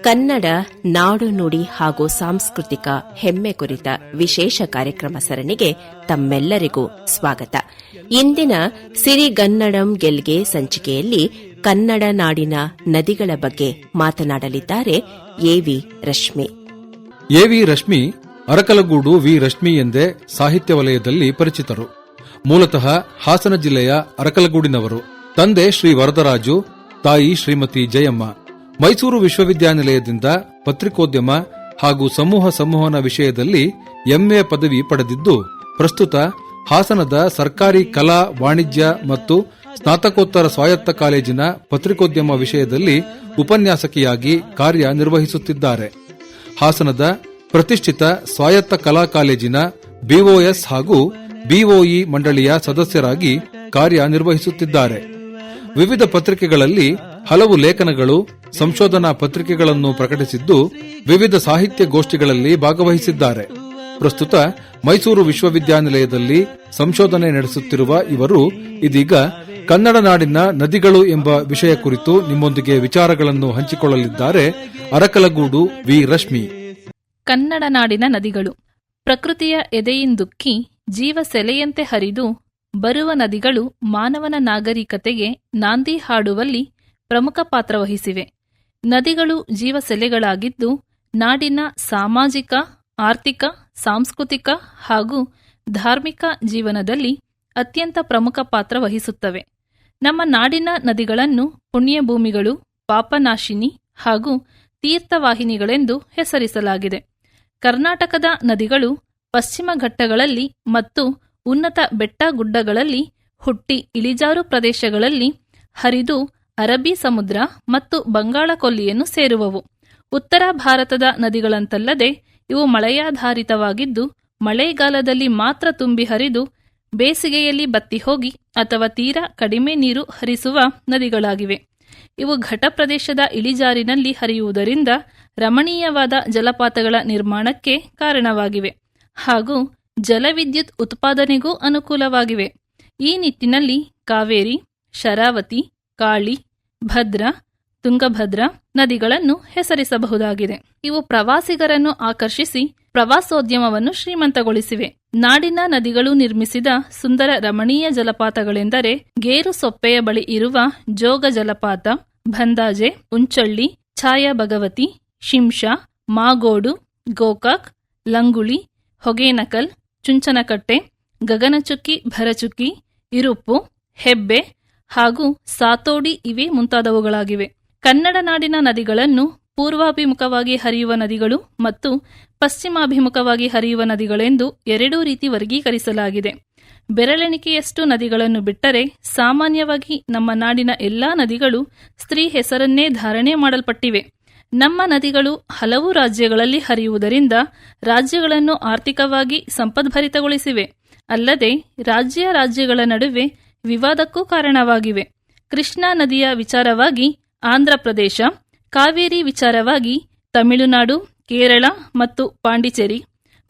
ಕನ್ನಡ, ನಾಡು ನುಡಿ ಹಾಗೂ ಸಾಂಸ್ಕೃತಿಕ ಹೆಮ್ಮೆ ಕುರಿತ ವಿಶೇಷ ಕಾರ್ಯಕ್ರಮ ಸರಣಿಗೆ ತಮ್ಮೆಲ್ಲರಿಗೂ ಸ್ವಾಗತ. ಇಂದಿನ ಸಿರಿಗನ್ನಡಂ ಗೆಲ್ಗೆ ಸಂಚಿಕೆಯಲ್ಲಿ ಕನ್ನಡ ನಾಡಿನ ನದಿಗಳ ಬಗ್ಗೆ ಮಾತನಾಡಲಿದ್ದಾರೆ A V Rashmi. A V Rashmi, Arakalagudu V Rashmi ಎಂದೇ ಸಾಹಿತ್ಯ ವಲಯದಲ್ಲಿ ಪರಿಚಿತರು. ಮೂಲತಃ ಹಾಸನ ಜಿಲ್ಲೆಯ ಅರಕಲಗೂಡಿನವರು. ತಂದೆ ಶ್ರೀ ವರದರಾಜು, ತಾಯಿ ಶ್ರೀಮತಿ ಜಯಮ್ಮ. ಮೈಸೂರು ವಿಶ್ವವಿದ್ಯಾನಿಲಯದಿಂದ ಪತ್ರಿಕೋದ್ಯಮ ಹಾಗೂ ಸಮೂಹ ಸಂವಹನ ವಿಷಯದಲ್ಲಿ ಎಂಎ ಪದವಿ ಪಡೆದಿದ್ದು, ಪ್ರಸ್ತುತ ಹಾಸನದ ಸರ್ಕಾರಿ ಕಲಾ, ವಾಣಿಜ್ಯ ಮತ್ತು ಸ್ನಾತಕೋತ್ತರ ಸ್ವಾಯತ್ತ ಕಾಲೇಜಿನ ಪತ್ರಿಕೋದ್ಯಮ ವಿಷಯದಲ್ಲಿ ಉಪನ್ಯಾಸಕಿಯಾಗಿ ಕಾರ್ಯನಿರ್ವಹಿಸುತ್ತಿದ್ದಾರೆ. ಹಾಸನದ ಪ್ರತಿಷ್ಠಿತ ಸ್ವಾಯತ್ತ ಕಲಾ ಕಾಲೇಜಿನ ಬಿಒಎಸ್ ಹಾಗೂ ಬಿಒಇ ಮಂಡಳಿಯ ಸದಸ್ಯರಾಗಿ ಕಾರ್ಯನಿರ್ವಹಿಸುತ್ತಿದ್ದಾರೆ. ವಿವಿಧ ಪತ್ರಿಕೆಗಳಲ್ಲಿ ಹಲವು ಲೇಖನಗಳು, ಸಂಶೋಧನಾ ಪತ್ರಿಕೆಗಳನ್ನು ಪ್ರಕಟಿಸಿದ್ದು ವಿವಿಧ ಸಾಹಿತ್ಯ ಗೋಷ್ಠಿಗಳಲ್ಲಿ ಭಾಗವಹಿಸಿದ್ದಾರೆ. ಪ್ರಸ್ತುತ ಮೈಸೂರು ವಿಶ್ವವಿದ್ಯಾನಿಲಯದಲ್ಲಿ ಸಂಶೋಧನೆ ನಡೆಸುತ್ತಿರುವ ಇವರು ಇದೀಗ ಕನ್ನಡ ನಾಡಿನ ನದಿಗಳು ಎಂಬ ವಿಷಯ ಕುರಿತು ನಿಮ್ಮೊಂದಿಗೆ ವಿಚಾರಗಳನ್ನು ಹಂಚಿಕೊಳ್ಳಲಿದ್ದಾರೆ. ಅರಕಲಗೂಡು ವಿ. ರಶ್ಮಿ. ಕನ್ನಡ ನಾಡಿನ ನದಿಗಳು. ಪ್ರಕೃತಿಯ ಎದೆಯಿಂದುಕ್ಕಿ ಜೀವ ಸೆಲೆಯಂತೆ ಹರಿದು ಬರುವ ನದಿಗಳು ಮಾನವನ ನಾಗರಿಕತೆಗೆ ನಾಂದಿ ಹಾಡುವಲ್ಲಿ ಪ್ರಮುಖ ಪಾತ್ರ ವಹಿಸಿವೆ. ನದಿಗಳು ಜೀವಸೆಲೆಗಳಾಗಿದ್ದು, ನಾಡಿನ ಸಾಮಾಜಿಕ, ಆರ್ಥಿಕ, ಸಾಂಸ್ಕೃತಿಕ ಹಾಗೂ ಧಾರ್ಮಿಕ ಜೀವನದಲ್ಲಿ ಅತ್ಯಂತ ಪ್ರಮುಖ ಪಾತ್ರ ವಹಿಸುತ್ತವೆ. ನಮ್ಮ ನಾಡಿನ ನದಿಗಳನ್ನು ಪುಣ್ಯಭೂಮಿಗಳು, ಪಾಪನಾಶಿನಿ ಹಾಗೂ ತೀರ್ಥವಾಹಿನಿಗಳೆಂದು ಹೆಸರಿಸಲಾಗಿದೆ. ಕರ್ನಾಟಕದ ನದಿಗಳು ಪಶ್ಚಿಮ ಘಟ್ಟಗಳಲ್ಲಿ ಮತ್ತು ಉನ್ನತ ಬೆಟ್ಟ ಗುಡ್ಡಗಳಲ್ಲಿ ಹುಟ್ಟಿ ಇಳಿಜಾರು ಪ್ರದೇಶಗಳಲ್ಲಿ ಹರಿದು ಅರಬ್ಬಿ ಸಮುದ್ರ ಮತ್ತು ಬಂಗಾಳ ಕೊಲ್ಲಿಯನ್ನು ಸೇರುವವು. ಉತ್ತರ ಭಾರತದ ನದಿಗಳಂತಲ್ಲದೆ ಇವು ಮಳೆಯಾಧಾರಿತವಾಗಿದ್ದು, ಮಳೆಗಾಲದಲ್ಲಿ ಮಾತ್ರ ತುಂಬಿ ಹರಿದು ಬೇಸಿಗೆಯಲ್ಲಿ ಬತ್ತಿ ಹೋಗಿ ಅಥವಾ ತೀರಾ ಕಡಿಮೆ ನೀರು ಹರಿಸುವ ನದಿಗಳಾಗಿವೆ. ಇವು ಘಟ ಪ್ರದೇಶದ ಇಳಿಜಾರಿನಲ್ಲಿ ಹರಿಯುವುದರಿಂದ ರಮಣೀಯವಾದ ಜಲಪಾತಗಳ ನಿರ್ಮಾಣಕ್ಕೆ ಕಾರಣವಾಗಿವೆ ಹಾಗೂ ಜಲವಿದ್ಯುತ್ ಉತ್ಪಾದನೆಗೂ ಅನುಕೂಲವಾಗಿವೆ. ಈ ನಿಟ್ಟಿನಲ್ಲಿ ಕಾವೇರಿ, ಶರಾವತಿ, ಕಾಳಿ ಭದ್ರ, ತುಂಗಭದ್ರ ನದಿಗಳನ್ನು ಹೆಸರಿಸಬಹುದಾಗಿದೆ. ಇವು ಪ್ರವಾಸಿಗರನ್ನು ಆಕರ್ಷಿಸಿ ಪ್ರವಾಸೋದ್ಯಮವನ್ನು ಶ್ರೀಮಂತಗೊಳಿಸಿವೆ. ನಾಡಿನ ನದಿಗಳು ನಿರ್ಮಿಸಿದ ಸುಂದರ ರಮಣೀಯ ಜಲಪಾತಗಳೆಂದರೆ ಗೇರು ಸೊಪ್ಪೆಯ ಬಳಿ ಇರುವ ಜೋಗ ಜಲಪಾತ, ಭಂದಾಜೆ, ಉಂಚಳ್ಳಿ ಛಾಯಾ ಭಗವತಿ ಶಿಂಷಾ ಮಾಗೋಡು, ಗೋಕಾಕ್, ಲಂಗುಳಿ, ಹೊಗೇನಕಲ್, ಚುಂಚನಕಟ್ಟೆ, ಗಗನಚುಕ್ಕಿ, ಭರಚುಕ್ಕಿ, ಇರುಪ್ಪು, ಹೆಬ್ಬೆ ಹಾಗೂ ಸಾತೋಡಿ ಇವೇ ಮುಂತಾದವುಗಳಾಗಿವೆ. ಕನ್ನಡ ನಾಡಿನ ನದಿಗಳನ್ನು ಪೂರ್ವಾಭಿಮುಖವಾಗಿ ಹರಿಯುವ ನದಿಗಳು ಮತ್ತು ಪಶ್ಚಿಮಾಭಿಮುಖವಾಗಿ ಹರಿಯುವ ನದಿಗಳೆಂದು ಎರಡೂ ರೀತಿ ವರ್ಗೀಕರಿಸಲಾಗಿದೆ. ಬೆರಳೆಣಿಕೆಯಷ್ಟು ನದಿಗಳನ್ನು ಬಿಟ್ಟರೆ ಸಾಮಾನ್ಯವಾಗಿ ನಮ್ಮ ನಾಡಿನ ಎಲ್ಲಾ ನದಿಗಳು ಸ್ತ್ರೀ ಹೆಸರನ್ನೇ ಧಾರಣೆ ಮಾಡಲ್ಪಟ್ಟಿವೆ. ನಮ್ಮ ನದಿಗಳು ಹಲವು ರಾಜ್ಯಗಳಲ್ಲಿ ಹರಿಯುವುದರಿಂದ ರಾಜ್ಯಗಳನ್ನು ಆರ್ಥಿಕವಾಗಿ ಸಂಪದ್ಭರಿತಗೊಳಿಸಿವೆ. ಅಲ್ಲದೆ ರಾಜ್ಯ ರಾಜ್ಯಗಳ ನಡುವೆ ವಿವಾದಕ್ಕೂ ಕಾರಣವಾಗಿವೆ. ಕೃಷ್ಣಾ ನದಿಯ ವಿಚಾರವಾಗಿ ಆಂಧ್ರಪ್ರದೇಶ ಕಾವೇರಿ ವಿಚಾರವಾಗಿ ತಮಿಳುನಾಡು, ಕೇರಳ ಮತ್ತು ಪಾಂಡಿಚೇರಿ,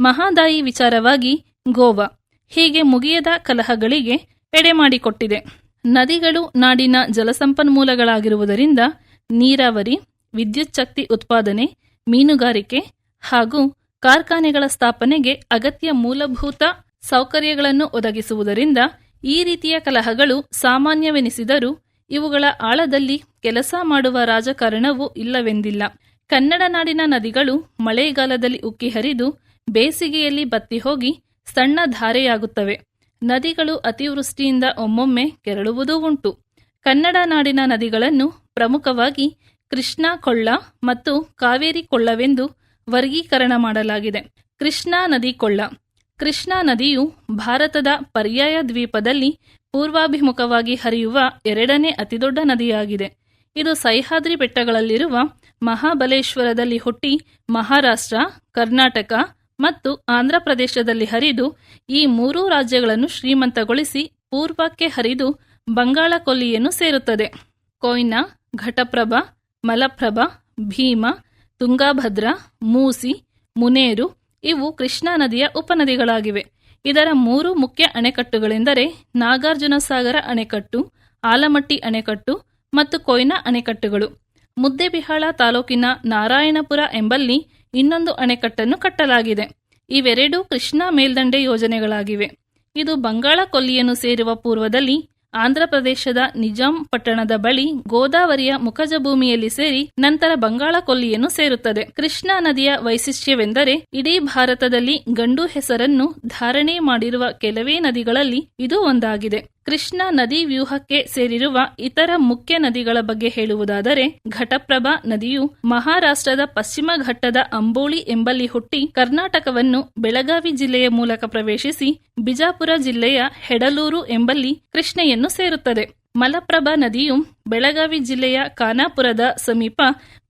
ಮಹಾದಾಯಿ ವಿಚಾರವಾಗಿ ಗೋವಾ ಹೀಗೆ ಮುಗಿಯದ ಕಲಹಗಳಿಗೆ ಎಡೆಮಾಡಿಕೊಟ್ಟಿದೆ ನದಿಗಳು ನಾಡಿನ ಜಲಸಂಪನ್ಮೂಲಗಳಾಗಿರುವುದರಿಂದ ನೀರಾವರಿ ವಿದ್ಯುಚ್ಛಕ್ತಿ ಉತ್ಪಾದನೆ, ಮೀನುಗಾರಿಕೆ ಹಾಗೂ ಕಾರ್ಖಾನೆಗಳ ಸ್ಥಾಪನೆಗೆ ಅಗತ್ಯ ಮೂಲಭೂತ ಸೌಕರ್ಯಗಳನ್ನು ಒದಗಿಸುವುದರಿಂದ ಈ ರೀತಿಯ ಕಲಹಗಳು ಸಾಮಾನ್ಯವೆನಿಸಿದರೂ ಇವುಗಳ ಆಳದಲ್ಲಿ ಕೆಲಸ ಮಾಡುವ ರಾಜಕಾರಣವು ಇಲ್ಲವೆಂದಿಲ್ಲ. ಕನ್ನಡ ನಾಡಿನ ನದಿಗಳು ಮಳೆಗಾಲದಲ್ಲಿ ಉಕ್ಕಿ ಹರಿದು ಬೇಸಿಗೆಯಲ್ಲಿ ಬತ್ತಿ ಹೋಗಿ ಸಣ್ಣ ಧಾರೆಯಾಗುತ್ತವೆ. ನದಿಗಳು ಅತಿವೃಷ್ಟಿಯಿಂದ ಒಮ್ಮೊಮ್ಮೆ ಕೆರಳುವುದೂ ಉಂಟು. ಕನ್ನಡ ನಾಡಿನ ನದಿಗಳನ್ನು ಪ್ರಮುಖವಾಗಿ ಕೃಷ್ಣಾ ಕೊಳ್ಳ ಮತ್ತು ಕಾವೇರಿ ಕೊಳ್ಳವೆಂದು ವರ್ಗೀಕರಣ ಮಾಡಲಾಗಿದೆ. ಕೃಷ್ಣಾ ನದಿ ಕೊಳ್ಳ ಕೃಷ್ಣಾ ನದಿಯು ಭಾರತದ ಪರ್ಯಾಯ ದ್ವೀಪದಲ್ಲಿ ಪೂರ್ವಾಭಿಮುಖವಾಗಿ ಹರಿಯುವ ಎರಡನೇ ಅತಿದೊಡ್ಡ ನದಿಯಾಗಿದೆ. ಇದು ಸಹ್ಯಾದ್ರಿ ಬೆಟ್ಟಗಳಲ್ಲಿರುವ ಮಹಾಬಲೇಶ್ವರದಲ್ಲಿ ಹುಟ್ಟಿ ಮಹಾರಾಷ್ಟ್ರ, ಕರ್ನಾಟಕ ಮತ್ತು ಆಂಧ್ರಪ್ರದೇಶದಲ್ಲಿ ಹರಿದು ಈ ಮೂರೂ ರಾಜ್ಯಗಳನ್ನು ಶ್ರೀಮಂತಗೊಳಿಸಿ ಪೂರ್ವಕ್ಕೆ ಹರಿದು ಬಂಗಾಳ ಕೊಲ್ಲಿಯನ್ನು ಸೇರುತ್ತದೆ. ಕೊಯ್ನಾ, ಘಟಪ್ರಭಾ, ಮಲಪ್ರಭಾ, ಭೀಮ, ತುಂಗಾಭದ್ರಾ, ಮೂಸಿ, ಮುನೇರು ಇವು ಕೃಷ್ಣಾ ನದಿಯ ಉಪನದಿಗಳಾಗಿವೆ. ಇದರ ಮೂರು ಮುಖ್ಯ ಅಣೆಕಟ್ಟುಗಳೆಂದರೆ ನಾಗಾರ್ಜುನ ಸಾಗರ ಅಣೆಕಟ್ಟು, ಆಲಮಟ್ಟಿ ಅಣೆಕಟ್ಟು ಮತ್ತು ಕೊಯ್ನಾ ಅಣೆಕಟ್ಟುಗಳು. ಮುದ್ದೆಬಿಹಾಳ ತಾಲೂಕಿನ ನಾರಾಯಣಪುರ ಎಂಬಲ್ಲಿ ಇನ್ನೊಂದು ಅಣೆಕಟ್ಟನ್ನು ಕಟ್ಟಲಾಗಿದೆ. ಇವೆರಡೂ ಕೃಷ್ಣಾ ಮೇಲ್ದಂಡೆ ಯೋಜನೆಗಳಾಗಿವೆ. ಇದು ಬಂಗಾಳ ಕೊಲ್ಲಿಯನ್ನು ಸೇರುವ ಪೂರ್ವದಲ್ಲಿ ಆಂಧ್ರಪ್ರದೇಶದ ನಿಜಾಂ ಪಟ್ಟಣದ ಬಳಿ ಗೋದಾವರಿಯ ಮುಖಜ ಭೂಮಿಯಲ್ಲಿ ಸೇರಿ ನಂತರ ಬಂಗಾಳ ಕೊಲ್ಲಿಯನ್ನು ಸೇರುತ್ತದೆ. ಕೃಷ್ಣಾ ನದಿಯ ವೈಶಿಷ್ಟ್ಯವೆಂದರೆ ಇಡೀ ಭಾರತದಲ್ಲಿ ಗಂಡು ಹೆಸರನ್ನು ಧಾರಣೆ ಮಾಡಿರುವ ಕೆಲವೇ ನದಿಗಳಲ್ಲಿ ಇದು ಒಂದಾಗಿದೆ. ಕೃಷ್ಣಾ ನದಿ ವ್ಯೂಹಕ್ಕೆ ಸೇರಿರುವ ಇತರ ಮುಖ್ಯ ನದಿಗಳ ಬಗ್ಗೆ ಹೇಳುವುದಾದರೆ, ಘಟಪ್ರಭಾ ನದಿಯು ಮಹಾರಾಷ್ಟ್ರದ ಪಶ್ಚಿಮ ಘಟ್ಟದ ಅಂಬೋಳಿ ಎಂಬಲ್ಲಿ ಹುಟ್ಟಿ ಕರ್ನಾಟಕವನ್ನು ಬೆಳಗಾವಿ ಜಿಲ್ಲೆಯ ಮೂಲಕ ಪ್ರವೇಶಿಸಿ ಬಿಜಾಪುರ ಜಿಲ್ಲೆಯ ಹೆಡಲೂರು ಎಂಬಲ್ಲಿ ಕೃಷ್ಣೆಯನ್ನು ಸೇರುತ್ತದೆ. ಮಲಪ್ರಭಾ ನದಿಯು ಬೆಳಗಾವಿ ಜಿಲ್ಲೆಯ ಖಾನಾಪುರದ ಸಮೀಪ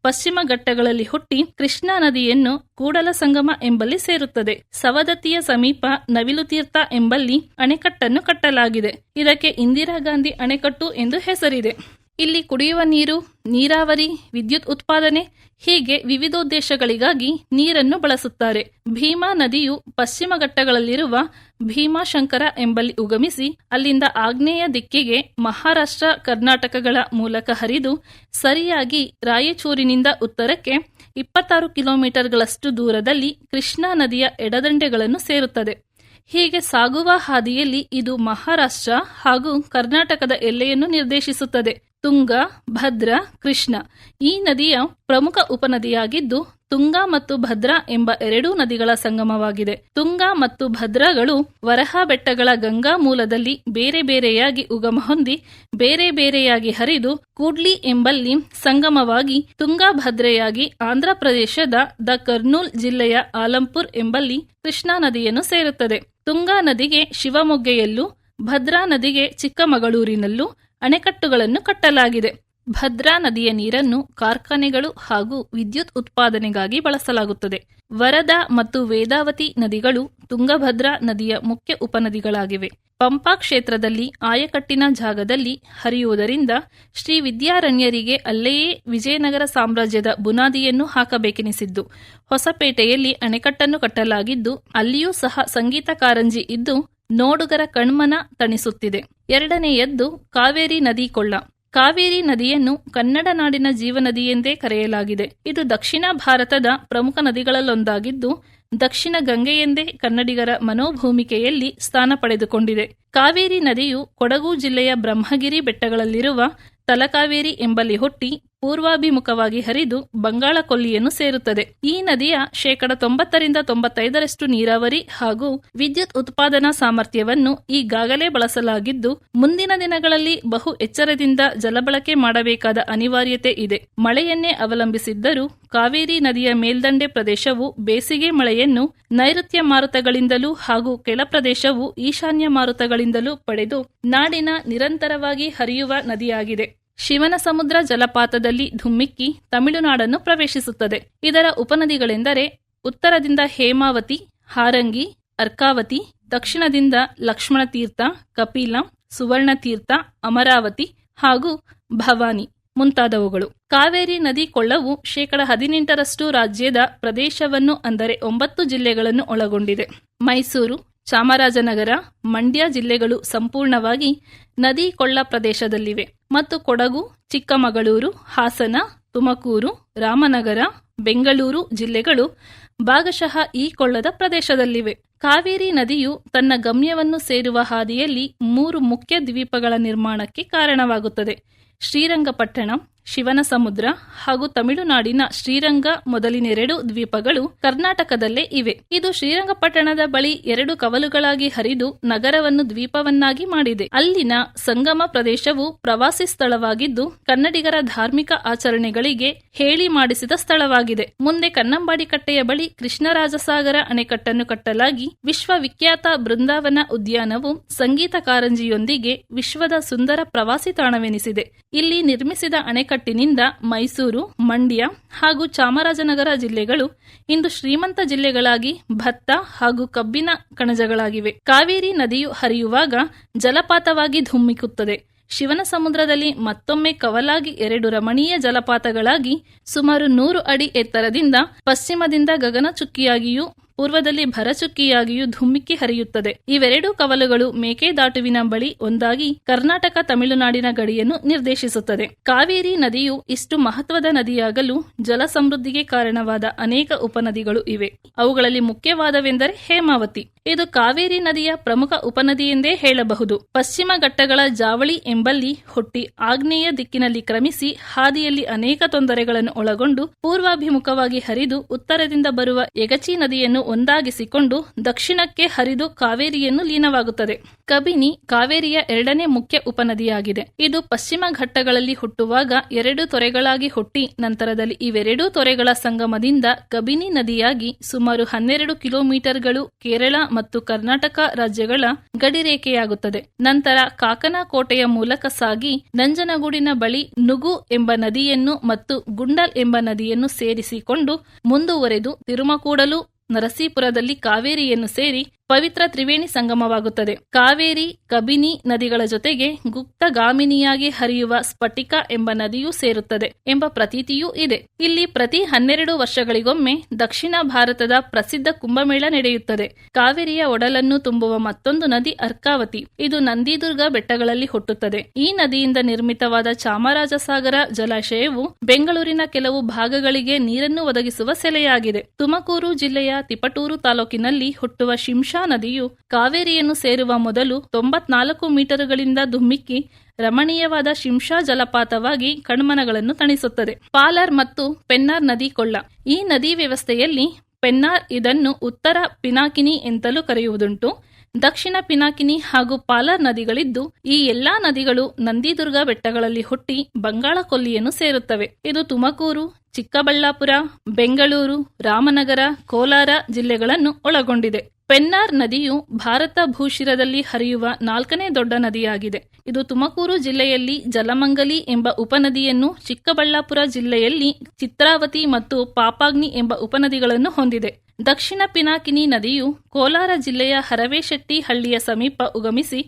ಪಶ್ಚಿಮ ಘಟ್ಟಗಳಲ್ಲಿ ಹುಟ್ಟಿ ಕೃಷ್ಣಾ ನದಿಯನ್ನು ಕೂಡಲ ಸಂಗಮ ಎಂಬಲ್ಲಿ ಸೇರುತ್ತದೆ. ಸವದತ್ತಿಯ ಸಮೀಪ ನವಿಲು ತೀರ್ಥ ಎಂಬಲ್ಲಿ ಅಣೆಕಟ್ಟನ್ನು ಕಟ್ಟಲಾಗಿದೆ. ಇದಕ್ಕೆ ಇಂದಿರಾ ಗಾಂಧಿ ಅಣೆಕಟ್ಟು ಎಂದು ಹೆಸರಿದೆ. ಇಲ್ಲಿ ಕುಡಿಯುವ ನೀರು, ನೀರಾವರಿ, ವಿದ್ಯುತ್ ಉತ್ಪಾದನೆ, ಹೀಗೆ ವಿವಿಧೋದ್ದೇಶಗಳಿಗಾಗಿ ನೀರನ್ನು ಬಳಸುತ್ತಾರೆ. ಭೀಮಾ ನದಿಯು ಪಶ್ಚಿಮ ಘಟ್ಟಗಳಲ್ಲಿರುವ ಭೀಮಾಶಂಕರ ಎಂಬಲ್ಲಿ ಉಗಮಿಸಿ, ಅಲ್ಲಿಂದ ಆಗ್ನೇಯ ದಿಕ್ಕಿಗೆ ಮಹಾರಾಷ್ಟ್ರ, ಕರ್ನಾಟಕಗಳ ಮೂಲಕ ಹರಿದು, ಸರಿಯಾಗಿ ರಾಯಚೂರಿನಿಂದ ಉತ್ತರಕ್ಕೆ ಇಪ್ಪತ್ತಾರು ಕಿಲೋಮೀಟರ್ಗಳಷ್ಟು ದೂರದಲ್ಲಿ ಕೃಷ್ಣಾ ನದಿಯ ಎಡದಂಡೆಗಳನ್ನು ಸೇರುತ್ತದೆ. ಹೀಗೆ ಸಾಗುವ ಹಾದಿಯಲ್ಲಿ ಇದು ಮಹಾರಾಷ್ಟ್ರ ಹಾಗೂ ಕರ್ನಾಟಕದ ಎಲ್ಲೆಯನ್ನು ನಿರ್ದೇಶಿಸುತ್ತದೆ. ತುಂಗ, ಭದ್ರ, ಕೃಷ್ಣ. ಈ ನದಿಯ ಪ್ರಮುಖ ಉಪನದಿಯಾಗಿದ್ದು ತುಂಗಾ ಮತ್ತು ಭದ್ರಾ ಎಂಬ ಎರಡೂ ನದಿಗಳ ಸಂಗಮವಾಗಿದೆ. ತುಂಗಾ ಮತ್ತು ಭದ್ರಗಳು ವರಹ ಬೆಟ್ಟಗಳ ಗಂಗಾ ಮೂಲದಲ್ಲಿ ಬೇರೆ ಬೇರೆಯಾಗಿ ಉಗಮ ಹೊಂದಿ ಬೇರೆ ಬೇರೆಯಾಗಿ ಹರಿದು ಕೂಡ್ಲಿ ಎಂಬಲ್ಲಿ ಸಂಗಮವಾಗಿ ತುಂಗಾ ಭದ್ರೆಯಾಗಿ ಆಂಧ್ರಪ್ರದೇಶದ ದ ಕರ್ನೂಲ್ ಜಿಲ್ಲೆಯ ಆಲಂಪುರ್ ಎಂಬಲ್ಲಿ ಕೃಷ್ಣಾ ನದಿಯನ್ನು ಸೇರುತ್ತದೆ. ತುಂಗಾ ನದಿಗೆ ಶಿವಮೊಗ್ಗೆಯಲ್ಲೂ ಭದ್ರಾ ನದಿಗೆ ಚಿಕ್ಕಮಗಳೂರಿನಲ್ಲೂ ಅಣೆಕಟ್ಟುಗಳನ್ನು ಕಟ್ಟಲಾಗಿದೆ. ಭದ್ರಾ ನದಿಯ ನೀರನ್ನು ಕಾರ್ಖಾನೆಗಳು ಹಾಗೂ ವಿದ್ಯುತ್ ಉತ್ಪಾದನೆಗಾಗಿ ಬಳಸಲಾಗುತ್ತದೆ. ವರದಾ ಮತ್ತು ವೇದಾವತಿ ನದಿಗಳು ತುಂಗಭದ್ರಾ ನದಿಯ ಮುಖ್ಯ ಉಪನದಿಗಳಾಗಿವೆ. ಪಂಪಾ ಕ್ಷೇತ್ರದಲ್ಲಿ ಆಯಕಟ್ಟಿನ ಜಾಗದಲ್ಲಿ ಹರಿಯುವುದರಿಂದ ಶ್ರೀ ವಿದ್ಯಾರಣ್ಯರಿಗೆ ಅಲ್ಲೆಯೇ ವಿಜಯನಗರ ಸಾಮ್ರಾಜ್ಯದ ಬುನಾದಿಯನ್ನು ಹಾಕಬೇಕೆನಿಸಿದ್ದು, ಹೊಸಪೇಟೆಯಲ್ಲಿ ಅಣೆಕಟ್ಟನ್ನು ಕಟ್ಟಲಾಗಿದ್ದು, ಅಲ್ಲಿಯೂ ಸಹ ಸಂಗೀತ ಕಾರಂಜಿ ಇದ್ದು ನೋಡುಗರ ಕಣ್ಮನ ತಣಿಸುತ್ತಿದೆ. ಎರಡನೆಯದ್ದು ಕಾವೇರಿ ನದಿ ಕೊಳ್ಳ. ಕಾವೇರಿ ನದಿಯನ್ನು ಕನ್ನಡ ನಾಡಿನ ಜೀವನದಿ ಎಂದೇ ಕರೆಯಲಾಗಿದೆ. ಇದು ದಕ್ಷಿಣ ಭಾರತದ ಪ್ರಮುಖ ನದಿಗಳಲ್ಲೊಂದಾಗಿದ್ದು, ದಕ್ಷಿಣ ಗಂಗೆಯೆಂದೇ ಕನ್ನಡಿಗರ ಮನೋಭೂಮಿಕೆಯಲ್ಲಿ ಸ್ಥಾನ ಪಡೆದುಕೊಂಡಿದೆ. ಕಾವೇರಿ ನದಿಯು ಕೊಡಗು ಜಿಲ್ಲೆಯ ಬ್ರಹ್ಮಗಿರಿ ಬೆಟ್ಟಗಳಲ್ಲಿರುವ ತಲಕಾವೇರಿ ಎಂಬಲ್ಲಿ ಹುಟ್ಟಿ ಪೂರ್ವಾಭಿಮುಖವಾಗಿ ಹರಿದು ಬಂಗಾಳ ಕೊಲ್ಲಿಯನ್ನು ಸೇರುತ್ತದೆ. ಈ ನದಿಯ ಶೇಕಡ ತೊಂಬತ್ತರಿಂದ ತೊಂಬತ್ತೈದರಷ್ಟು ನೀರಾವರಿ ಹಾಗೂ ವಿದ್ಯುತ್ ಉತ್ಪಾದನಾ ಸಾಮರ್ಥ್ಯವನ್ನು ಈಗಾಗಲೇ ಬಳಸಲಾಗಿದ್ದು, ಮುಂದಿನ ದಿನಗಳಲ್ಲಿ ಬಹು ಎಚ್ಚರದಿಂದ ಜಲಬಳಕೆ ಮಾಡಬೇಕಾದ ಅನಿವಾರ್ಯತೆ ಇದೆ. ಮಳೆಯನ್ನೇ ಅವಲಂಬಿಸಿದ್ದರೂ, ಕಾವೇರಿ ನದಿಯ ಮೇಲ್ದಂಡೆ ಪ್ರದೇಶವು ಬೇಸಿಗೆ ಮಳೆಯನ್ನು ನೈಋತ್ಯ ಮಾರುತಗಳಿಂದಲೂ ಹಾಗೂ ಕೆಳ ಪ್ರದೇಶವು ಈಶಾನ್ಯ ಮಾರುತಗಳಿಂದಲೂ ಪಡೆದು ನಾಡಿನ ನಿರಂತರವಾಗಿ ಹರಿಯುವ ನದಿಯಾಗಿದೆ. ಶಿವನ ಸಮುದ್ರ ಜಲಪಾತದಲ್ಲಿ ಧುಮ್ಮಿಕ್ಕಿ ತಮಿಳುನಾಡನ್ನು ಪ್ರವೇಶಿಸುತ್ತದೆ. ಇದರ ಉಪನದಿಗಳೆಂದರೆ ಉತ್ತರದಿಂದ ಹೇಮಾವತಿ, ಹಾರಂಗಿ, ಅರ್ಕಾವತಿ, ದಕ್ಷಿಣದಿಂದ ಲಕ್ಷ್ಮಣ ತೀರ್ಥ ಕಪಿಲ, ಸುವರ್ಣತೀರ್ಥ, ಅಮರಾವತಿ ಹಾಗೂ ಭವಾನಿ ಮುಂತಾದವುಗಳು. ಕಾವೇರಿ ನದಿ ಕೊಳ್ಳವು ಶೇಕಡ ಹದಿನೆಂಟರಷ್ಟು ರಾಜ್ಯದ ಪ್ರದೇಶವನ್ನು ಅಂದರೆ ಒಂಬತ್ತು ಜಿಲ್ಲೆಗಳನ್ನು ಒಳಗೊಂಡಿದೆ. ಮೈಸೂರು ಚಾಮರಾಜನಗರ, ಮಂಡ್ಯ ಜಿಲ್ಲೆಗಳು ಸಂಪೂರ್ಣವಾಗಿ ನದಿ ಕೊಳ್ಳ ಪ್ರದೇಶದಲ್ಲಿವೆ. ಮತ್ತು ಕೊಡಗು, ಚಿಕ್ಕಮಗಳೂರು, ಹಾಸನ, ತುಮಕೂರು, ರಾಮನಗರ, ಬೆಂಗಳೂರು ಜಿಲ್ಲೆಗಳು ಭಾಗಶಃ ಈ ಕೊಳ್ಳದ ಪ್ರದೇಶದಲ್ಲಿವೆ. ಕಾವೇರಿ ನದಿಯು ತನ್ನ ಗಮ್ಯವನ್ನು ಸೇರುವ ಹಾದಿಯಲ್ಲಿ ಮೂರು ಮುಖ್ಯ ದ್ವೀಪಗಳ ನಿರ್ಮಾಣಕ್ಕೆ ಕಾರಣವಾಗುತ್ತದೆ. ಶ್ರೀರಂಗಪಟ್ಟಣ ಶಿವನ ಸಮುದ್ರ ಹಾಗೂ ತಮಿಳುನಾಡಿನ ಶ್ರೀರಂಗ ಮೊದಲಿನೆರಡು ದ್ವೀಪಗಳು ಕರ್ನಾಟಕದಲ್ಲೇ ಇವೆ. ಇದು ಶ್ರೀರಂಗಪಟ್ಟಣದ ಬಳಿ ಎರಡು ಕವಲುಗಳಾಗಿ ಹರಿದು ನಗರವನ್ನು ದ್ವೀಪವನ್ನಾಗಿ ಮಾಡಿದೆ. ಅಲ್ಲಿನ ಸಂಗಮ ಪ್ರದೇಶವು ಪ್ರವಾಸಿ ಸ್ಥಳವಾಗಿದ್ದು, ಕನ್ನಡಿಗರ ಧಾರ್ಮಿಕ ಆಚರಣೆಗಳಿಗೆ ಹೇಳಿ ಮಾಡಿಸಿದ ಸ್ಥಳವಾಗಿದೆ. ಮುಂದೆ ಕನ್ನಂಬಾಡಿ ಕಟ್ಟೆಯ ಬಳಿ ಕೃಷ್ಣರಾಜಸಾಗರ ಅಣೆಕಟ್ಟನ್ನು ಕಟ್ಟಲಾಗಿ, ವಿಶ್ವವಿಖ್ಯಾತ ಬೃಂದಾವನ ಉದ್ಯಾನವು ಸಂಗೀತ ಕಾರಂಜಿಯೊಂದಿಗೆ ವಿಶ್ವದ ಸುಂದರ ಪ್ರವಾಸಿ ತಾಣವೆನಿಸಿದೆ. ಇಲ್ಲಿ ನಿರ್ಮಿಸಿದ ಅಣೆಕಟ್ಟಿನಿಂದ ಮೈಸೂರು, ಮಂಡ್ಯ ಹಾಗೂ ಚಾಮರಾಜನಗರ ಜಿಲ್ಲೆಗಳು ಇಂದು ಶ್ರೀಮಂತ ಜಿಲ್ಲೆಗಳಾಗಿ ಭತ್ತ ಹಾಗೂ ಕಬ್ಬಿನ ಕಣಜಗಳಾಗಿವೆ. ಕಾವೇರಿ ನದಿಯು ಹರಿಯುವಾಗ ಜಲಪಾತವಾಗಿ ಧುಮ್ಮಿಕ್ಕುತ್ತದೆ ಶಿವನ ಸಮುದ್ರದಲ್ಲಿ ಮತ್ತೊಮ್ಮೆ ಕವಲಾಗಿ ಎರಡು ರಮಣೀಯ ಜಲಪಾತಗಳಾಗಿ ಸುಮಾರು ನೂರು ಅಡಿ ಎತ್ತರದಿಂದ ಪಶ್ಚಿಮದಿಂದ ಗಗನಚುಕ್ಕಿಯಾಗಿಯೂ ಪೂರ್ವದಲ್ಲಿ ಭರಚುಕ್ಕಿಯಾಗಿಯೂ ಧುಮ್ಮಿಕ್ಕಿ ಹರಿಯುತ್ತದೆ. ಇವೆರಡೂ ಕವಲುಗಳು ಮೇಕೆದಾಟುವಿನ ಬಳಿ ಒಂದಾಗಿ ಕರ್ನಾಟಕ ತಮಿಳುನಾಡಿನ ಗಡಿಯನ್ನು ನಿರ್ದೇಶಿಸುತ್ತದೆ. ಕಾವೇರಿ ನದಿಯು ಇಷ್ಟು ಮಹತ್ವದ ನದಿಯಾಗಲು ಜಲ ಸಮೃದ್ಧಿಗೆ ಕಾರಣವಾದ ಅನೇಕ ಉಪನದಿಗಳು ಇವೆ. ಅವುಗಳಲ್ಲಿ ಮುಖ್ಯವಾದವೆಂದರೆ ಹೇಮಾವತಿ. ಇದು ಕಾವೇರಿ ನದಿಯ ಪ್ರಮುಖ ಉಪನದಿ ಎಂದೇ ಹೇಳಬಹುದು. ಪಶ್ಚಿಮ ಘಟ್ಟಗಳ ಜಾವಳಿ ಎಂಬಲ್ಲಿ ಹುಟ್ಟಿ ಆಗ್ನೇಯ ದಿಕ್ಕಿನಲ್ಲಿ ಕ್ರಮಿಸಿ ಹಾದಿಯಲ್ಲಿ ಅನೇಕ ತೊಂದರೆಗಳನ್ನು ಒಳಗೊಂಡು ಪೂರ್ವಾಭಿಮುಖವಾಗಿ ಹರಿದು ಉತ್ತರದಿಂದ ಬರುವ ಯಗಚಿ ನದಿಯನ್ನು ಒಂದಾಗಿಸಿಕೊಂಡು ದಕ್ಷಿಣಕ್ಕೆ ಹರಿದು ಕಾವೇರಿಯನ್ನು ಲೀನವಾಗುತ್ತದೆ. ಕಬಿನಿ ಕಾವೇರಿಯ ಎರಡನೇ ಮುಖ್ಯ ಉಪನದಿಯಾಗಿದೆ. ಇದು ಪಶ್ಚಿಮ ಘಟ್ಟಗಳಲ್ಲಿ ಹುಟ್ಟುವಾಗ ಎರಡು ತೊರೆಗಳಾಗಿ ಹುಟ್ಟಿ ನಂತರದಲ್ಲಿ ಇವೆರಡೂ ತೊರೆಗಳ ಸಂಗಮದಿಂದ ಕಬಿನಿ ನದಿಯಾಗಿ ಸುಮಾರು ಹನ್ನೆರಡು ಕಿಲೋಮೀಟರ್ಗಳು ಕೇರಳ ಮತ್ತು ಕರ್ನಾಟಕ ರಾಜ್ಯಗಳ ಗಡಿರೇಖೆಯಾಗುತ್ತದೆ. ನಂತರ ಕಾಕನ ಕೋಟೆಯ ಮೂಲಕ ಸಾಗಿ ನಂಜನಗೂಡಿನ ಬಳಿ ನುಗು ಎಂಬ ನದಿಯನ್ನು ಮತ್ತು ಗುಂಡಲ್ ಎಂಬ ನದಿಯನ್ನು ಸೇರಿಸಿಕೊಂಡು ಮುಂದುವರೆದು ತಿರುಮಕೂಡಲು ನರಸೀಪುರದಲ್ಲಿ ಕಾವೇರಿಯನ್ನು ಸೇರಿ ಪವಿತ್ರ ತ್ರಿವೇಣಿ ಸಂಗಮವಾಗುತ್ತದೆ. ಕಾವೇರಿ, ಕಬಿನಿ ನದಿಗಳ ಜೊತೆಗೆ ಗುಪ್ತಗಾಮಿನಿಯಾಗಿ ಹರಿಯುವ ಸ್ಫಟಿಕ ಎಂಬ ನದಿಯೂ ಸೇರುತ್ತದೆ ಎಂಬ ಪ್ರತೀತಿಯೂ ಇದೆ. ಇಲ್ಲಿ ಪ್ರತಿ ಹನ್ನೆರಡು ವರ್ಷಗಳಿಗೊಮ್ಮೆ ದಕ್ಷಿಣ ಭಾರತದ ಪ್ರಸಿದ್ಧ ಕುಂಭಮೇಳ ನಡೆಯುತ್ತದೆ. ಕಾವೇರಿಯ ಒಡಲನ್ನು ತುಂಬುವ ಮತ್ತೊಂದು ನದಿ ಅರ್ಕಾವತಿ. ಇದು ನಂದಿದುರ್ಗ ಬೆಟ್ಟಗಳಲ್ಲಿ ಹುಟ್ಟುತ್ತದೆ. ಈ ನದಿಯಿಂದ ನಿರ್ಮಿತವಾದ ಚಾಮರಾಜಸಾಗರ ಜಲಾಶಯವು ಬೆಂಗಳೂರಿನ ಕೆಲವು ಭಾಗಗಳಿಗೆ ನೀರನ್ನು ಒದಗಿಸುವ ಸೆಲೆಯಾಗಿದೆ. ತುಮಕೂರು ಜಿಲ್ಲೆಯ ತಿಪಟೂರು ತಾಲೂಕಿನಲ್ಲಿ ಹುಟ್ಟುವ ಶಿಂಷಾ ನದಿಯು ಕಾವೇರಿಯನ್ನು ಸೇರುವ ಮೊದಲು ತೊಂಬತ್ನಾಲ್ಕು ಮೀಟರ್ಗಳಿಂದ ಧುಮ್ಮಿಕ್ಕಿ ರಮಣೀಯವಾದ ಶಿಂಷಾ ಜಲಪಾತವಾಗಿ ಕಣ್ಮನಗಳನ್ನು ತಣಿಸುತ್ತದೆ. ಪಾಲರ್ ಮತ್ತು ಪೆನ್ನಾರ್ ನದಿ ಕೊಳ್ಳ. ಈ ನದಿ ವ್ಯವಸ್ಥೆಯಲ್ಲಿ ಪೆನ್ನಾರ್ ಇದನ್ನು ಉತ್ತರ ಪಿನಾಕಿನಿ ಎಂತಲೂ ಕರೆಯುವುದುಂಟು. ದಕ್ಷಿಣ ಪಿನಾಕಿನಿ ಹಾಗೂ ಪಾಲರ್ ನದಿಗಳಿದ್ದು ಈ ಎಲ್ಲಾ ನದಿಗಳು ನಂದಿದುರ್ಗ ಬೆಟ್ಟಗಳಲ್ಲಿ ಹುಟ್ಟಿ ಬಂಗಾಳ ಕೊಲ್ಲಿಯನ್ನು ಸೇರುತ್ತವೆ. ಇದು ತುಮಕೂರು, ಚಿಕ್ಕಬಳ್ಳಾಪುರ, ಬೆಂಗಳೂರು, ರಾಮನಗರ, ಕೋಲಾರ ಜಿಲ್ಲೆಗಳನ್ನು ಒಳಗೊಂಡಿದೆ. ಪೆನ್ನಾರ್ ನದಿಯು ಭಾರತ ಭೂಶಿರದಲ್ಲಿ ಹರಿಯುವ ನಾಲ್ಕನೇ ದೊಡ್ಡ ನದಿಯಾಗಿದೆ. ಇದು ತುಮಕೂರು ಜಿಲ್ಲೆಯಲ್ಲಿ ಜಲಮಂಗಲಿ ಎಂಬ ಉಪನದಿಯನ್ನು ಚಿಕ್ಕಬಳ್ಳಾಪುರ ಜಿಲ್ಲೆಯಲ್ಲಿ ಚಿತ್ರಾವತಿ ಮತ್ತು ಪಾಪಾಗ್ನಿ ಎಂಬ ಉಪನದಿಗಳನ್ನು ಹೊಂದಿದೆ. ದಕ್ಷಿಣ ಪಿನಾಕಿನಿ ನದಿಯು ಕೋಲಾರ ಜಿಲ್ಲೆಯ ಹರವೇಶೆಟ್ಟಿ ಹಳ್ಳಿಯ ಸಮೀಪ ಉಗಮಿಸಿ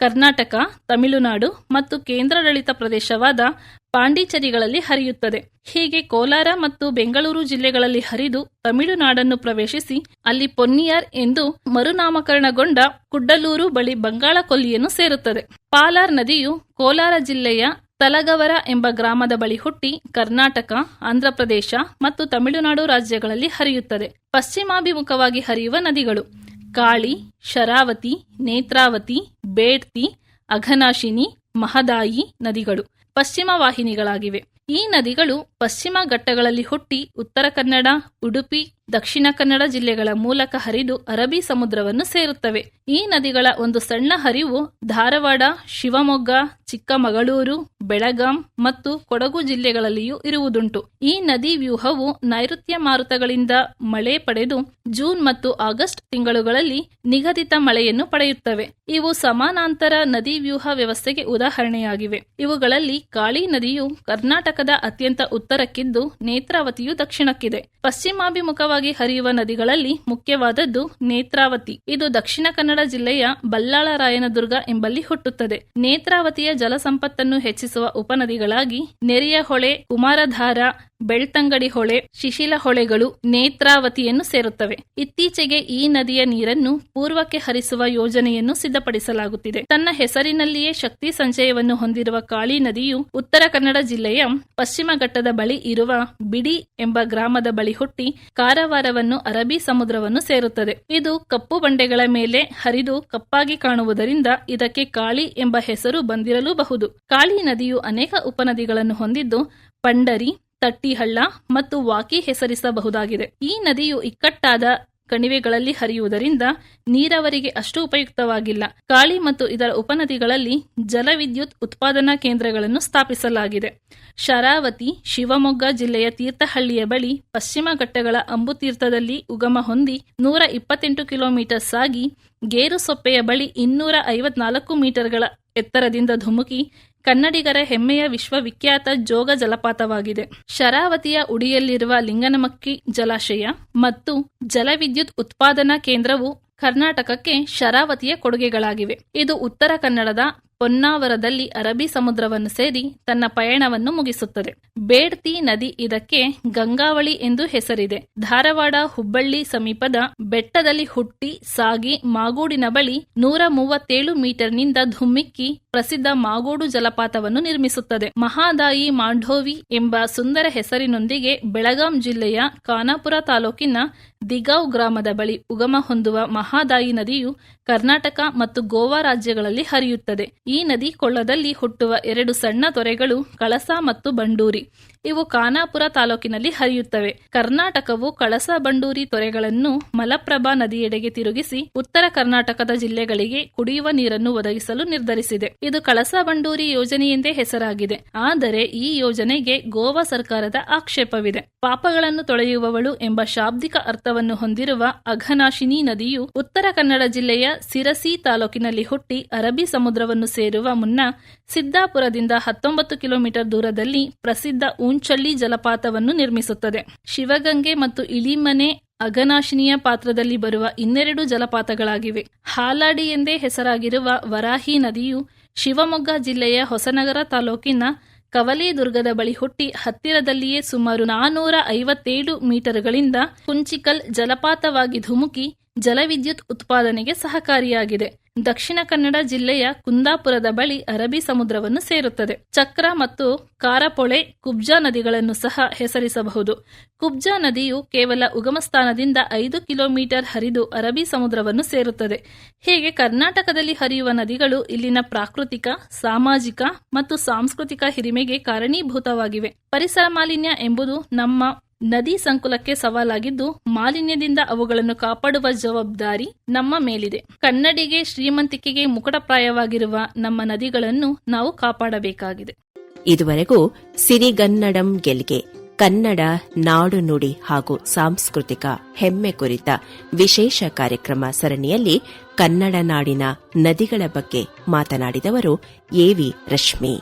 ಕರ್ನಾಟಕ, ತಮಿಳುನಾಡು ಮತ್ತು ಕೇಂದ್ರಾಡಳಿತ ಪ್ರದೇಶವಾದ ಪಾಂಡಿಚೇರಿಗಳಲ್ಲಿ ಹರಿಯುತ್ತದೆ. ಹೀಗೆ ಕೋಲಾರ ಮತ್ತು ಬೆಂಗಳೂರು ಜಿಲ್ಲೆಗಳಲ್ಲಿ ಹರಿದು ತಮಿಳುನಾಡನ್ನು ಪ್ರವೇಶಿಸಿ ಅಲ್ಲಿ ಪೊನ್ನಿಯಾರ್ ಎಂದು ಮರುನಾಮಕರಣಗೊಂಡ ಕುಡ್ಡಲೂರು ಬಳಿ ಬಂಗಾಳ ಕೊಲ್ಲಿಯನ್ನು ಸೇರುತ್ತದೆ. ಪಾಲಾರ್ ನದಿಯು ಕೋಲಾರ ಜಿಲ್ಲೆಯ ತಲಗವರ ಎಂಬ ಗ್ರಾಮದ ಬಳಿ ಹುಟ್ಟಿ ಕರ್ನಾಟಕ, ಆಂಧ್ರಪ್ರದೇಶ ಮತ್ತು ತಮಿಳುನಾಡು ರಾಜ್ಯಗಳಲ್ಲಿ ಹರಿಯುತ್ತದೆ. ಪಶ್ಚಿಮಾಭಿಮುಖವಾಗಿ ಹರಿಯುವ ನದಿಗಳು. ಕಾಳಿ, ಶರಾವತಿ, ನೇತ್ರಾವತಿ, ಬೇಡ್ತಿ, ಅಘನಾಶಿನಿ, ಮಹದಾಯಿ ನದಿಗಳು ಪಶ್ಚಿಮ ವಾಹಿನಿಗಳಾಗಿವೆ. ಈ ನದಿಗಳು ಪಶ್ಚಿಮ ಘಟ್ಟಗಳಲ್ಲಿ ಹುಟ್ಟಿ ಉತ್ತರ ಕನ್ನಡ, ಉಡುಪಿ ದಕ್ಷಿಣ ಕನ್ನಡ ಜಿಲ್ಲೆಗಳ ಮೂಲಕ ಹರಿದು ಅರಬಿ ಸಮುದ್ರವನ್ನು ಸೇರುತ್ತವೆ. ಈ ನದಿಗಳ ಒಂದು ಸಣ್ಣ ಹರಿವು ಧಾರವಾಡ, ಶಿವಮೊಗ್ಗ, ಚಿಕ್ಕಮಗಳೂರು, ಬೆಳಗಾಂ ಮತ್ತು ಕೊಡಗು ಜಿಲ್ಲೆಗಳಲ್ಲಿಯೂ ಇರುವುದುಂಟು. ಈ ನದಿ ವ್ಯೂಹವು ನೈಋತ್ಯ ಮಾರುತಗಳಿಂದ ಮಳೆ ಪಡೆದು ಜೂನ್ ಮತ್ತು ಆಗಸ್ಟ್ ತಿಂಗಳುಗಳಲ್ಲಿ ನಿಗದಿತ ಮಳೆಯನ್ನು ಪಡೆಯುತ್ತವೆ. ಇವು ಸಮಾನಾಂತರ ನದಿ ವ್ಯೂಹ ವ್ಯವಸ್ಥೆಗೆ ಉದಾಹರಣೆಯಾಗಿವೆ. ಇವುಗಳಲ್ಲಿ ಕಾಳಿ ನದಿಯು ಕರ್ನಾಟಕದ ಅತ್ಯಂತ ಉತ್ತರಕ್ಕಿದ್ದು ನೇತ್ರಾವತಿಯು ದಕ್ಷಿಣಕ್ಕಿದೆ. ಪಶ್ಚಿಮಾಭಿಮುಖವಾಗಿ ಹರಿಯುವ ನದಿಗಳಲ್ಲಿ ಮುಖ್ಯವಾದದ್ದು ನೇತ್ರಾವತಿ. ಇದು ದಕ್ಷಿಣ ಕನ್ನಡ ಜಿಲ್ಲೆಯ ಬಲ್ಲಾಳರಾಯನದುರ್ಗ ಎಂಬಲ್ಲಿ ಹುಟ್ಟುತ್ತದೆ. ನೇತ್ರಾವತಿಯ ಜಲಸಂಪತ್ತನ್ನು ಹೆಚ್ಚಿಸುವ ಉಪನದಿಗಳಾಗಿ ನೆರಿಯ ಹೊಳೆ ಕುಮಾರಧಾರ ಬೆಳ್ತಂಗಡಿ ಹೊಳೆ, ಶಿಶಿಲ ಹೊಳೆಗಳು, ನೇತ್ರಾವತಿಯನ್ನು ಸೇರುತ್ತವೆ. ಇತ್ತೀಚೆಗೆ ಈ ನದಿಯ ನೀರನ್ನು ಪೂರ್ವಕ್ಕೆ ಹರಿಸುವ ಯೋಜನೆಯನ್ನು ಸಿದ್ಧಪಡಿಸಲಾಗುತ್ತಿದೆ. ತನ್ನ ಹೆಸರಿನಲ್ಲಿಯೇ ಶಕ್ತಿ ಸಂಚಯವನ್ನು ಹೊಂದಿರುವ ಕಾಳಿ ನದಿಯು ಉತ್ತರ ಕನ್ನಡ ಜಿಲ್ಲೆಯ ಪಶ್ಚಿಮ ಘಟ್ಟದ ಬಳಿ ಇರುವ ಬಿಡಿ ಎಂಬ ಗ್ರಾಮದ ಬಳಿ ಹುಟ್ಟಿ ಕಾರವಾರವನ್ನು ಅರಬ್ಬಿ ಸಮುದ್ರವನ್ನು ಸೇರುತ್ತದೆ. ಇದು ಕಪ್ಪು ಬಂಡೆಗಳ ಮೇಲೆ ಹರಿದು ಕಪ್ಪಾಗಿ ಕಾಣುವುದರಿಂದ ಇದಕ್ಕೆ ಕಾಳಿ ಎಂಬ ಹೆಸರು ಬಂದಿರಲೂಬಹುದು. ಕಾಳಿ ನದಿಯು ಅನೇಕ ಉಪನದಿಗಳನ್ನು ಹೊಂದಿದ್ದು, ಪಂಡರಿ ತಟ್ಟಿಹಳ್ಳ ಮತ್ತು ವಾಕಿ ಹೆಸರಿಸಬಹುದಾಗಿದೆ. ಈ ನದಿಯು ಇಕ್ಕಟ್ಟಾದ ಕಣಿವೆಗಳಲ್ಲಿ ಹರಿಯುವುದರಿಂದ ನೀರಾವರಿಗೆ ಅಷ್ಟು ಉಪಯುಕ್ತವಾಗಿಲ್ಲ. ಕಾಳಿ ಮತ್ತು ಇದರ ಉಪನದಿಗಳಲ್ಲಿ ಜಲವಿದ್ಯುತ್ ಉತ್ಪಾದನಾ ಕೇಂದ್ರಗಳನ್ನು ಸ್ಥಾಪಿಸಲಾಗಿದೆ. ಶರಾವತಿ, ಶಿವಮೊಗ್ಗ ಜಿಲ್ಲೆಯ ತೀರ್ಥಹಳ್ಳಿಯ ಬಳಿ ಪಶ್ಚಿಮ ಘಟ್ಟಗಳ ಅಂಬುತೀರ್ಥದಲ್ಲಿ ಉಗಮ ಹೊಂದಿ ನೂರ ಇಪ್ಪತ್ತೆಂಟು ಕಿಲೋಮೀಟರ್ ಸಾಗಿ ಗೇರುಸೊಪ್ಪೆಯ ಬಳಿ ಇನ್ನೂರ ಐವತ್ನಾಲ್ಕು ಮೀಟರ್ಗಳ ಎತ್ತರದಿಂದ ಧುಮುಕಿ ಕನ್ನಡಿಗರ ಹೆಮ್ಮೆಯ ವಿಶ್ವವಿಖ್ಯಾತ ಜೋಗ ಜಲಪಾತವಾಗಿದೆ. ಶರಾವತಿಯ ಉಡಿಯಲ್ಲಿರುವ ಲಿಂಗನಮಕ್ಕಿ ಜಲಾಶಯ ಮತ್ತು ಜಲವಿದ್ಯುತ್ ಉತ್ಪಾದನಾ ಕೇಂದ್ರವು ಕರ್ನಾಟಕಕ್ಕೆ ಶರಾವತಿಯ ಕೊಡುಗೆಗಳಾಗಿವೆ. ಇದು ಉತ್ತರ ಕನ್ನಡದ ಪೊನ್ನಾವರದಲ್ಲಿ ಅರಬ್ಬಿ ಸಮುದ್ರವನ್ನು ಸೇರಿ ತನ್ನ ಪಯಣವನ್ನು ಮುಗಿಸುತ್ತದೆ. ಬೇಡ್ತಿ ನದಿ ಇದಕ್ಕೆ ಗಂಗಾವಳಿ ಎಂದು ಹೆಸರಿದೆ. ಧಾರವಾಡ ಹುಬ್ಬಳ್ಳಿ ಸಮೀಪದ ಬೆಟ್ಟದಲ್ಲಿ ಹುಟ್ಟಿ ಸಾಗಿ ಮಾಗೂಡಿನ ಬಳಿ ನೂರ ಮೂವತ್ತೇಳು ಮೀಟರ್ನಿಂದ ಧುಮ್ಮಿಕ್ಕಿ ಪ್ರಸಿದ್ಧ ಮಾಗೋಡು ಜಲಪಾತವನ್ನು ನಿರ್ಮಿಸುತ್ತದೆ. ಮಹಾದಾಯಿ ಮಾಂಡೋವಿ ಎಂಬ ಸುಂದರ ಹೆಸರಿನೊಂದಿಗೆ ಬೆಳಗಾಂ ಜಿಲ್ಲೆಯ ಖಾನಾಪುರ ತಾಲೂಕಿನ ದಿಗಾವ್ ಗ್ರಾಮದ ಬಳಿ ಉಗಮ ಹೊಂದುವ ಮಹಾದಾಯಿ ನದಿಯು ಕರ್ನಾಟಕ ಮತ್ತು ಗೋವಾ ರಾಜ್ಯಗಳಲ್ಲಿ ಹರಿಯುತ್ತದೆ. ಈ ನದಿ ಕೊಳ್ಳದಲ್ಲಿ ಹುಟ್ಟುವ ಎರಡು ಸಣ್ಣ ತೊರೆಗಳು ಕಳಸಾ ಮತ್ತು ಬಂಡೂರಿ. ಇವು ಖಾನಾಪುರ ತಾಲೂಕಿನಲ್ಲಿ ಹರಿಯುತ್ತವೆ. ಕರ್ನಾಟಕವು ಕಳಸ ಬಂಡೂರಿ ತೊರೆಗಳನ್ನು ಮಲಪ್ರಭಾ ನದಿಯೆಡೆಗೆ ತಿರುಗಿಸಿ ಉತ್ತರ ಕರ್ನಾಟಕದ ಜಿಲ್ಲೆಗಳಿಗೆ ಕುಡಿಯುವ ನೀರನ್ನು ಒದಗಿಸಲು ನಿರ್ಧರಿಸಿದೆ. ಇದು ಕಳಸ ಬಂಡೂರಿ ಯೋಜನೆಯೆಂದೇ ಹೆಸರಾಗಿದೆ. ಆದರೆ ಈ ಯೋಜನೆಗೆ ಗೋವಾ ಸರ್ಕಾರದ ಆಕ್ಷೇಪವಿದೆ. ಪಾಪಗಳನ್ನು ತೊಳೆಯುವವಳು ಎಂಬ ಶಾಬ್ದಿಕ ಅರ್ಥವನ್ನು ಹೊಂದಿರುವ ಅಘನಾಶಿನಿ ನದಿಯು ಉತ್ತರ ಕನ್ನಡ ಜಿಲ್ಲೆಯ ಸಿರಸಿ ತಾಲೂಕಿನಲ್ಲಿ ಹುಟ್ಟಿ ಅರಬ್ಬಿ ಸಮುದ್ರವನ್ನು ಸೇರುವ ಮುನ್ನ ಸಿದ್ದಾಪುರದಿಂದ ಹತ್ತೊಂಬತ್ತು ಕಿಲೋಮೀಟರ್ ದೂರದಲ್ಲಿ ಪ್ರಸಿದ್ಧ ಊಂಚಳ್ಳಿ ಜಲಪಾತವನ್ನು ನಿರ್ಮಿಸುತ್ತದೆ. ಶಿವಗಂಗೆ ಮತ್ತು ಇಳಿಮನೆ ಅಘನಾಶಿನಿಯ ಪಾತ್ರದಲ್ಲಿ ಬರುವ ಇನ್ನೆರಡು ಜಲಪಾತಗಳಾಗಿವೆ. ಹಾಲಾಡಿ ಎಂದೇ ಹೆಸರಾಗಿರುವ ವರಾಹಿ ನದಿಯು ಶಿವಮೊಗ್ಗ ಜಿಲ್ಲೆಯ ಹೊಸನಗರ ತಾಲೂಕಿನ ಕವಲೇದುರ್ಗದ ಬಳಿ ಹುಟ್ಟಿ ಹತ್ತಿರದಲ್ಲಿಯೇ ಸುಮಾರು ನಾನೂರ ಐವತ್ತೇಳು ಮೀಟರ್ಗಳಿಂದ ಕುಂಚಿಕಲ್ ಜಲಪಾತವಾಗಿ ಧುಮುಕಿ ಜಲವಿದ್ಯುತ್ ಉತ್ಪಾದನೆಗೆ ಸಹಕಾರಿಯಾಗಿದೆ. ದಕ್ಷಿಣ ಕನ್ನಡ ಜಿಲ್ಲೆಯ ಕುಂದಾಪುರದ ಬಳಿ ಅರಬ್ಬಿ ಸಮುದ್ರವನ್ನು ಸೇರುತ್ತದೆ. ಚಕ್ರ ಮತ್ತು ಕಾರಪೊಳೆ, ಕುಬ್ಜಾ ನದಿಗಳನ್ನು ಸಹ ಹೆಸರಿಸಬಹುದು. ಕುಬ್ಜಾ ನದಿಯು ಕೇವಲ ಉಗಮ ಸ್ಥಾನದಿಂದ ಐದು ಕಿಲೋಮೀಟರ್ ಹರಿದು ಅರಬ್ಬಿ ಸಮುದ್ರವನ್ನು ಸೇರುತ್ತದೆ. ಹೀಗೆ ಕರ್ನಾಟಕದಲ್ಲಿ ಹರಿಯುವ ನದಿಗಳು ಇಲ್ಲಿನ ಪ್ರಾಕೃತಿಕ, ಸಾಮಾಜಿಕ ಮತ್ತು ಸಾಂಸ್ಕೃತಿಕ ಹಿರಿಮೆಗೆ ಕಾರಣೀಭೂತವಾಗಿವೆ. ಪರಿಸರ ಮಾಲಿನ್ಯ ಎಂಬುದು ನಮ್ಮ ನದಿ ಸಂಕುಲಕ್ಕೆ ಸವಾಲಾಗಿದ್ದು, ಮಾಲಿನ್ಯದಿಂದ ಅವುಗಳನ್ನು ಕಾಪಾಡುವ ಜವಾಬ್ದಾರಿ ನಮ್ಮ ಮೇಲಿದೆ. ಕನ್ನಡಿಗೆ, ಶ್ರೀಮಂತಿಕೆಗೆ ಮುಕುಟಪ್ರಾಯವಾಗಿರುವ ನಮ್ಮ ನದಿಗಳನ್ನು ನಾವು ಕಾಪಾಡಬೇಕಾಗಿದೆ. ಇದುವರೆಗೂ ಸಿರಿಗನ್ನಡಂ ಗೆಲ್ಗೆ, ಕನ್ನಡ ನಾಡು ನುಡಿ ಹಾಗೂ ಸಾಂಸ್ಕೃತಿಕ ಹೆಮ್ಮೆ ಕುರಿತ ವಿಶೇಷ ಕಾರ್ಯಕ್ರಮ ಸರಣಿಯಲ್ಲಿ ಕನ್ನಡ ನಾಡಿನ ನದಿಗಳ ಬಗ್ಗೆ ಮಾತನಾಡಿದವರು ಎವಿ ರಶ್ಮಿ.